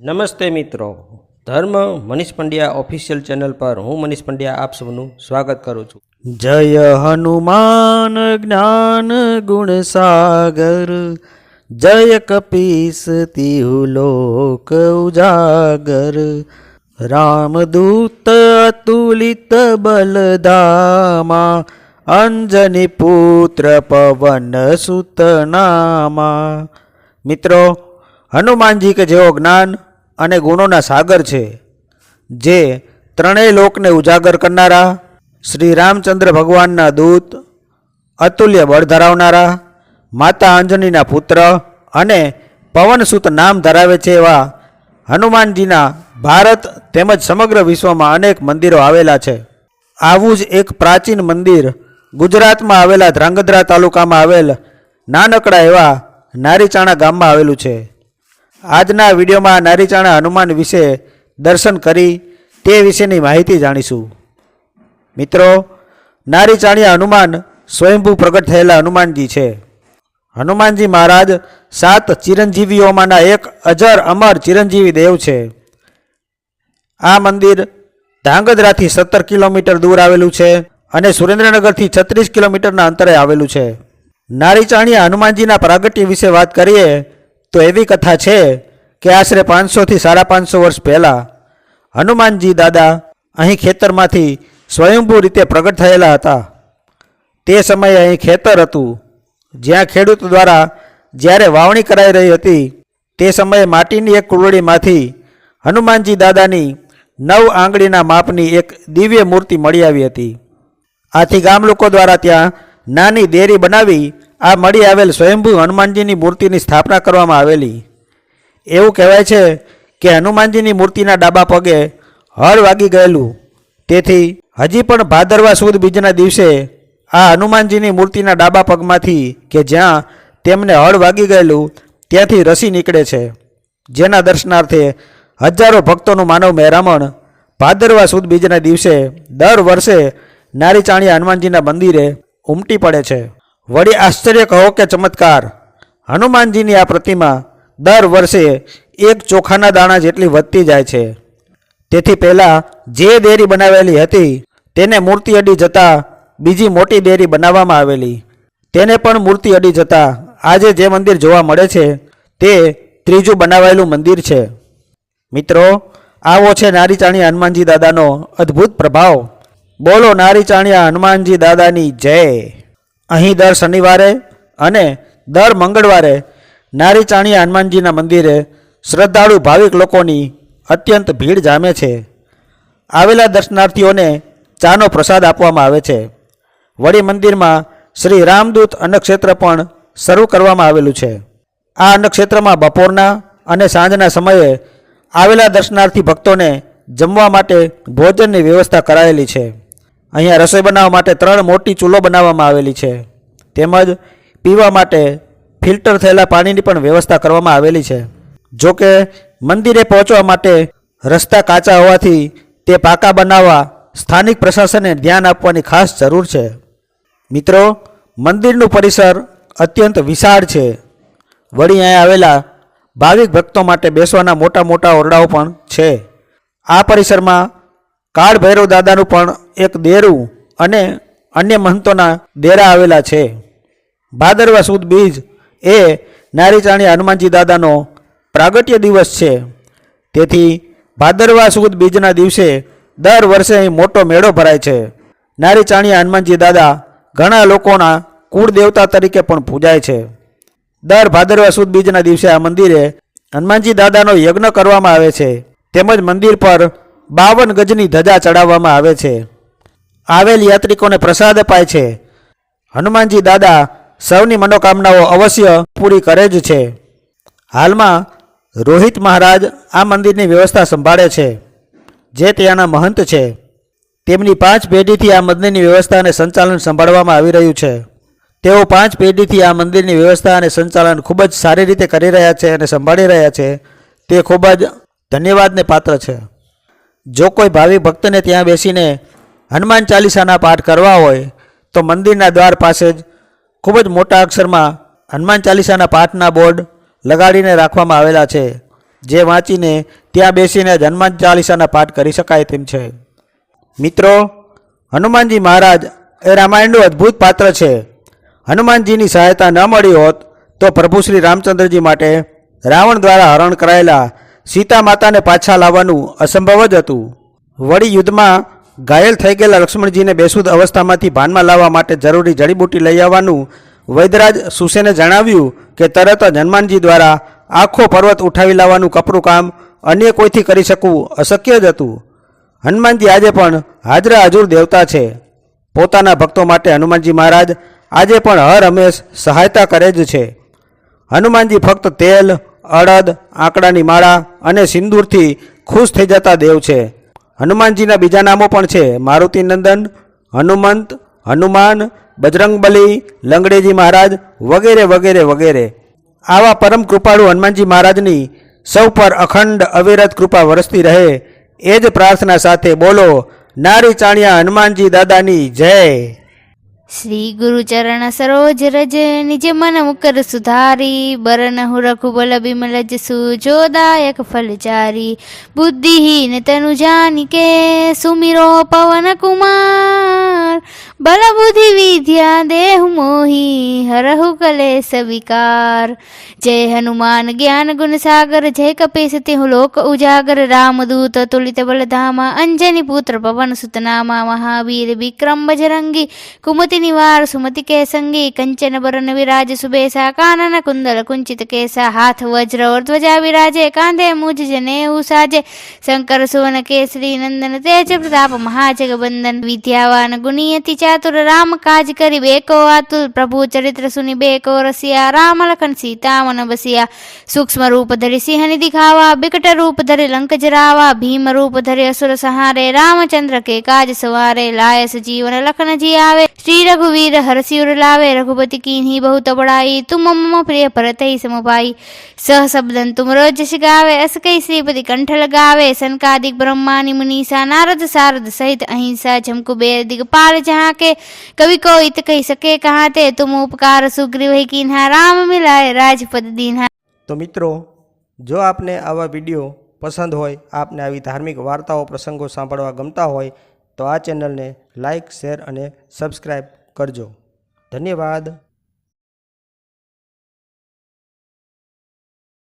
નમસ્તે મિત્રો. ધર્મ મનીષ પંડ્યા ઓફિશિયલ ચેનલ પર હું મનીષ પંડ્યા આપ સૌનું સ્વાગત કરું છું. જય હનુમાન જ્ઞાન ગુણ સાગર, જય કપીસ તિહુ લોક ઉજાગર રામદૂત અતુલિત બલધામા, અંજની પુત્ર પવન સુતનામા. મિત્રો, હનુમાનજી કે જેવો જ્ઞાન અને ગુણોના સાગર છે, જે ત્રણેય લોકને ઉજાગર કરનારા, શ્રી રામચંદ્ર ભગવાનના દૂત, અતુલ્ય બળ ધરાવનારા, માતા અંજનીના પુત્ર અને પવનસુત નામ ધરાવે છે એવા હનુમાનજીના ભારત તેમજ સમગ્ર વિશ્વમાં અનેક મંદિરો આવેલા છે. આવું જ એક પ્રાચીન મંદિર ગુજરાતમાં આવેલા ધ્રાંગધ્રા તાલુકામાં આવેલ નાનકડા એવા નારીચાણા ગામમાં આવેલું છે. આજના વિડીયોમાં નારીચાણા હનુમાન વિશે દર્શન કરી તે વિશેની માહિતી જાણીશું. મિત્રો નારી ચાણિયા હનુમાન સ્વયંભૂ પ્રગટ થયેલા હનુમાનજી છે. હનુમાનજી મહારાજ સાત ચિરંજીવીઓમાંના એક અજર અમર ચિરંજીવી દેવ છે. આ મંદિર ધાંગધ્રાથી સત્તર કિલોમીટર દૂર આવેલું છે અને સુરેન્દ્રનગરથી છત્રીસ કિલોમીટરના અંતરે આવેલું છે. નારીચાણીયા હનુમાનજીના પ્રાગટ્ય વિશે વાત કરીએ તો એવી કથા છે કે આશરે પાંચસોથી સાડા પાંચસો વર્ષ પહેલાં હનુમાનજી દાદા અહીં ખેતરમાંથી સ્વયંભૂ રીતે પ્રગટ થયેલા હતા. તે સમયે અહીં ખેતર હતું. જ્યાં ખેડૂત દ્વારા જ્યારે વાવણી કરાઈ રહી હતી, તે સમયે માટીની એક કુરડીમાંથી હનુમાનજી દાદાની નવ આંગળીના માપની એક દિવ્ય મૂર્તિ મળી આવી હતી. આથી ગામ લોકો દ્વારા ત્યાં નાની દેરી બનાવી આ મળી આવેલ સ્વયંભૂ હનુમાનજીની મૂર્તિની સ્થાપના કરવામાં આવેલી. એવું કહેવાય છે કે હનુમાનજીની મૂર્તિના ડાબા પગે હળ વાગી ગયેલું. તેથી હજી પણ ભાદરવા સુદ બીજના દિવસે આ હનુમાનજીની મૂર્તિના ડાબા પગમાંથી કે જ્યાં તેમને હળ વાગી ગયેલું, ત્યાંથી રસી નીકળે છે. જેના દર્શનાર્થે હજારો ભક્તોનું માનવ મહેરામણ ભાદરવા સુદ બીજના દિવસે દર વર્ષે નારી ચાણિયા હનુમાનજીના મંદિરે ઉમટી પડે છે. વળી આશ્ચર્ય કહો કે ચમત્કાર. હનુમાનજીની આ પ્રતિમા દર વર્ષે એક ચોખાના દાણા જેટલી વધતી જાય છે. તેથી પહેલાં જે દેરી બનાવેલી હતી તેને મૂર્તિ અડી જતાં બીજી મોટી દેરી બનાવવામાં આવેલી. તેને પણ મૂર્તિ અડી જતાં આજે જે મંદિર જોવા મળે છે તે ત્રીજું બનાવાયેલું મંદિર છે. મિત્રો, આવો છે નારી ચાણિયા હનુમાનજી દાદાનો અદ્ભુત પ્રભાવ. બોલો નારી ચાણિયા હનુમાનજી દાદાની જય. અહીં દર શનિવારે અને દર મંગળવારે નારી ચાણિયા હનુમાનજીના મંદિરે શ્રદ્ધાળુ ભાવિક લોકોની અત્યંત ભીડ જામે છે. આવેલા દર્શનાર્થીઓને ચાનો પ્રસાદ આપવામાં આવે છે. વળી મંદિરમાં શ્રી રામદૂત અન્નક્ષેત્ર પણ શરૂ કરવામાં આવેલું છે. આ અન્નક્ષેત્રમાં બપોરના અને સાંજના સમયે આવેલા દર્શનાર્થી ભક્તોને જમવા માટે ભોજનની વ્યવસ્થા કરાયેલી છે. અહીંયા રસોઈ બનાવવા માટે ત્રણ મોટી ચૂલો બનાવવામાં આવેલી છે. તેમજ પીવા માટે ફિલ્ટર થયેલા પાણીની પણ વ્યવસ્થા કરવામાં આવેલી છે. જો કે મંદિરે પહોંચવા માટે રસ્તા કાચા હોવાથી તે પાકા બનાવવા સ્થાનિક પ્રશાસને ધ્યાન આપવાની ખાસ જરૂર છે. મિત્રો, મંદિરનું પરિસર અત્યંત વિશાળ છે. વળી અહીંયા આવેલા ભાવિક ભક્તો માટે બેસવાના મોટા મોટા ઓરડાઓ પણ છે. આ પરિસરમાં કાળ ભૈરવ દાદાનું પણ એક દેરું અને અન્ય મહંતોના દેરા આવેલા છે. ભાદરવા સુદ બીજ એ નારી ચાણી હનુમાનજી દાદાનો પ્રાગટ્ય દિવસ છે. તેથી ભાદરવા સુદ બીજના દિવસે દર વર્ષે અહીં મોટો મેળો ભરાય છે. નારી ચાણિયા હનુમાનજી દાદા ઘણા લોકોના કુળ દેવતા તરીકે પણ પૂજાય છે. દર ભાદરવા સુદ બીજના દિવસે આ મંદિરે હનુમાનજી દાદાનો યજ્ઞ કરવામાં આવે છે. તેમજ મંદિર પર બાવન ગજની ધજા ચડાવવામાં આવે છે. આવેલ યાત્રિકોને પ્રસાદ અપાય છે. હનુમાનજી દાદા સૌની મનોકામનાઓ અવશ્ય પૂરી કરે જ છે. હાલમાં રોહિત મહારાજ આ મંદિરની વ્યવસ્થા સંભાળે છે, જે ત્યાંના મહંત છે. તેમની પાંચ પેઢીથી આ મંદિરની વ્યવસ્થા અને સંચાલન સંભાળવામાં આવી રહ્યું છે. તેઓ પાંચ પેઢીથી આ મંદિરની વ્યવસ્થા અને સંચાલન ખૂબ જ સારી રીતે કરી રહ્યા છે અને સંભાળી રહ્યા છે. તે ખૂબ જ ધન્યવાદને પાત્ર છે. જો કોઈ ભાવિ ભક્તને ત્યાં બેસીને હનુમાન ચાલીસાના પાઠ કરવા હોય, તો મંદિરના દ્વાર પાસે જ ખૂબ જ મોટા અક્ષરમાં હનુમાન ચાલીસાના પાઠના બોર્ડ લગાડીને રાખવામાં આવેલા છે, જે વાંચીને ત્યાં બેસીને જ હનુમાન ચાલીસાના પાઠ કરી શકાય તેમ છે. મિત્રો, હનુમાનજી મહારાજ એ રામાયણનું અદ્ભુત પાત્ર છે. હનુમાનજીની સહાયતા ન મળી હોત, તો પ્રભુ શ્રી રામચંદ્રજી માટે રાવણ દ્વારા હરણ કરાયેલા સીતા માતાને પાછા લાવવાનું અસંભવ જ હતું. વળી યુદ્ધમાં ઘાયલ થઈ ગયેલા લક્ષ્મણજીને બેસુદ અવસ્થામાંથી ભાનમાં લાવવા માટે જરૂરી જડીબૂટી લઈ આવવાનું વૈદરાજ સુસેને જણાવ્યું કે તરત જ હનુમાનજી દ્વારા આખો પર્વત ઉઠાવી લાવવાનું કપરું કામ અન્ય કોઈથી કરી શકવું અશક્ય જ હતું. હનુમાનજી આજે પણ હાજરા હજુર દેવતા છે. પોતાના ભક્તો માટે હનુમાનજી મહારાજ આજે પણ હર હંમેશ સહાયતા કરે જ છે. હનુમાનજી ફક્ત તેલ, અડદ, આંકડાની માળા અને સિંદૂરથી ખુશ થઈ જતા દેવ છે. હનુમાનજીના બીજા નામો પણ છે. મારુતિ નંદન, હનુમંત, હનુમાન, બજરંગબલી, લંગડેજી મહારાજ વગેરે વગેરે વગેરે. આવા પરમ કૃપાળુ હનુમાનજી મહારાજની સૌ પર અખંડ અવિરત કૃપા વરસતી રહે. એ જ પ્રાર્થના સાથે બોલો, નારી ચાણિયા હનુમાનજી દાદાની જય. શ્રી ગુરુચરણ સરોજ રજ નિજ મન મુકર સુધારી બરનહુ રઘુબલ બિમલ જસુ જોદાયક ફલચારી બુદ્ધિહીન તનુ જાનિકે સુમિરો પવન કુમાર બલ બુદ્ધિ વિદ્યા દેહ મોહી હરહુ કલે વિકાર જય હનુમાન જ્ઞાન ગુણ સાગર જય કપેશ તેહુ લોક ઉજાગર રામદૂત તુલિત બલધામા અંજની પુત્ર પવન સુતનામા મહાવીર વિક્રમ બજરંગી કુમતિ નિવાર સુમતિ કે સંગી કંચન બરન વિરાજ સુબેસા કાનન કુંદલ કુંચિત કેસા હાથ વજ્ર ઓર ધ્વજા વિરાજે કાંધે મુજ જનેઉ સાજે શંકર સુવન કેસરી નંદન તેજ પ્રતાપ મહાજગ બંદન વિદ્યાવાન ગુણિયતિ ચાતુર રામ કાજ કરી બેકો આતુલ પ્રભુ ચરિત્ર સુની બેકો રસિયા રામ લખન સીતા મન બસિયા સૂક્ષ્મ રૂપ ધરી સિંહ નિધિ ખાવા બિકટ રૂપ ધરી લંક જરાવા ભીમ રૂપ ધરી અસુર સહારે રામચંદ્ર કે કાજ સવારે લાયસ જીવન લખન જી આવે શ્રી रघुवीर हरसिर लावे रघुपति कीन्ही बहुत बड़ाई तुम मम प्रिय भरत ही समपाई सह शब्दन तुम रोजस गावे अस कई श्रीपति कंठ लगावे सनकादिक ब्रह्मानि मुनीसा नारद सारद सहित अहिंसा झमकु बेर दिगपाल जहाँ के कवि को इत कही सके कहाँ ते तुम उपकार सुग्रीव ही कीन्हा राम मिलाए राजपद दीन्हा તો મિત્રો જો આપને આવા વિડીયો પસંદ હોય આપને આવી ધાર્મિક વાર્તાઓ પ્રસંગો સાંભળવા ગમતા હોય તો આ ચેનલને લાઇક શેર અને સબસ્ક્રાઈબ કરજો. ધન્યવાદ.